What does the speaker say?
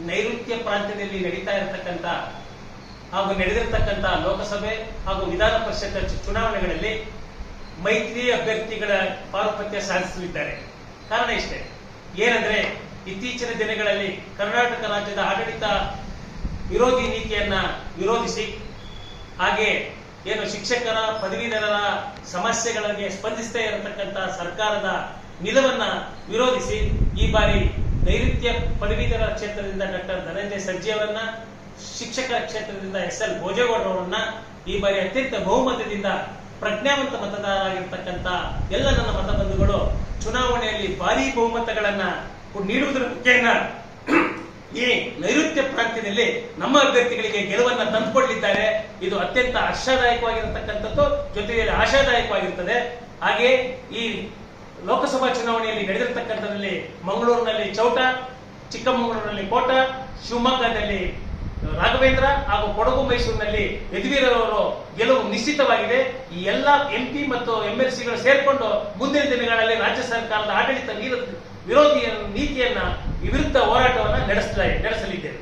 ನೈಋತ್ಯ ಪ್ರಾಂತ್ಯದಲ್ಲಿ ನಡೀತಾ ಇರತಕ್ಕಂತ ಹಾಗೂ ನಡೆದಿರತಕ್ಕಂತ ಲೋಕಸಭೆ ಹಾಗೂ ವಿಧಾನ ಪರಿಷತ್ ಚುನಾವಣೆಗಳಲ್ಲಿ ಮೈತ್ರಿ ಅಭ್ಯರ್ಥಿಗಳ ಪಾರುಪತ್ಯ ಸಾಧಿಸಲಿದ್ದಾರೆ. ಕಾರಣ ಇಷ್ಟೇ. ಏನಂದ್ರೆ, ಇತ್ತೀಚಿನ ದಿನಗಳಲ್ಲಿ ಕರ್ನಾಟಕ ರಾಜ್ಯದ ಆಡಳಿತ ವಿರೋಧಿ ನೀತಿಯನ್ನ ವಿರೋಧಿಸಿ, ಹಾಗೆ ಏನು ಶಿಕ್ಷಕರ, ಪದವೀಧರರ ಸಮಸ್ಯೆಗಳಿಗೆ ಸ್ಪಂದಿಸದೇ ಇರತಕ್ಕಂತ ಸರ್ಕಾರದ ನಿಲುವನ್ನ ವಿರೋಧಿಸಿ ಈ ಬಾರಿ ನೈಋತ್ಯ ಪದವೀಧರ ಕ್ಷೇತ್ರದಿಂದ ಡಾಕ್ಟರ್ ಧನಂಜಯ ಸರ್ಜಿ ಅವರನ್ನ ಶಿಕ್ಷಕರ ಕ್ಷೇತ್ರದಿಂದ ಎಸ್ ಎಲ್ ಭೋಜೇಗೌಡರವರನ್ನ ಈ ಬಾರಿ ಅತ್ಯಂತ ಬಹುಮತದಿಂದ ಪ್ರಜ್ಞಾವಂತ ಮತದಾರರಾಗಿರ್ತಕ್ಕಂಥ ಎಲ್ಲ ನನ್ನ ಮತಬಂಧುಗಳು ಚುನಾವಣೆಯಲ್ಲಿ ಭಾರಿ ಬಹುಮತಗಳನ್ನ ನೀಡುವುದರ ಮುಖೇನ ಈ ನೈಋತ್ಯ ಪ್ರಾಂತ್ಯದಲ್ಲಿ ನಮ್ಮ ಅಭ್ಯರ್ಥಿಗಳಿಗೆ ಗೆಲುವನ್ನ ತಂದುಕೊಡ್ಲಿದ್ದಾರೆ. ಇದು ಅತ್ಯಂತ ಆಶಾದಾಯಕವಾಗಿರತಕ್ಕಂಥದ್ದು, ಜೊತೆಯಲ್ಲಿ ಆಶಾದಾಯಕವಾಗಿರ್ತದೆ. ಹಾಗೆ ಈ ಲೋಕಸಭಾ ಚುನಾವಣೆಯಲ್ಲಿ ನಡೆದಿರ್ತಕ್ಕಂಥದ್ರಲ್ಲಿ ಮಂಗಳೂರಿನಲ್ಲಿ ಚೌಟ, ಚಿಕ್ಕಮಗಳೂರಿನಲ್ಲಿ ಕೋಟ, ಶಿವಮೊಗ್ಗದಲ್ಲಿ ರಾಘವೇಂದ್ರ ಹಾಗೂ ಕೊಡಗು ಮೈಸೂರಿನಲ್ಲಿ ಯದುವೀರವರು ಗೆಲುವು ನಿಶ್ಚಿತವಾಗಿದೆ. ಈ ಎಲ್ಲ ಎಂಪಿ ಮತ್ತು ಎಂಎಲ್ಸಿಗಳು ಸೇರ್ಕೊಂಡು ಮುಂದಿನ ದಿನಗಳಲ್ಲಿ ರಾಜ್ಯ ಸರ್ಕಾರದ ಆಡಳಿತ ವಿರೋಧಿ ವಿರೋಧಿ ನೀತಿಯನ್ನ ವಿರುದ್ಧ ಹೋರಾಟವನ್ನ ನಡೆಸ್ತಾ ನಡೆಸಲಿದ್ದೇವೆ.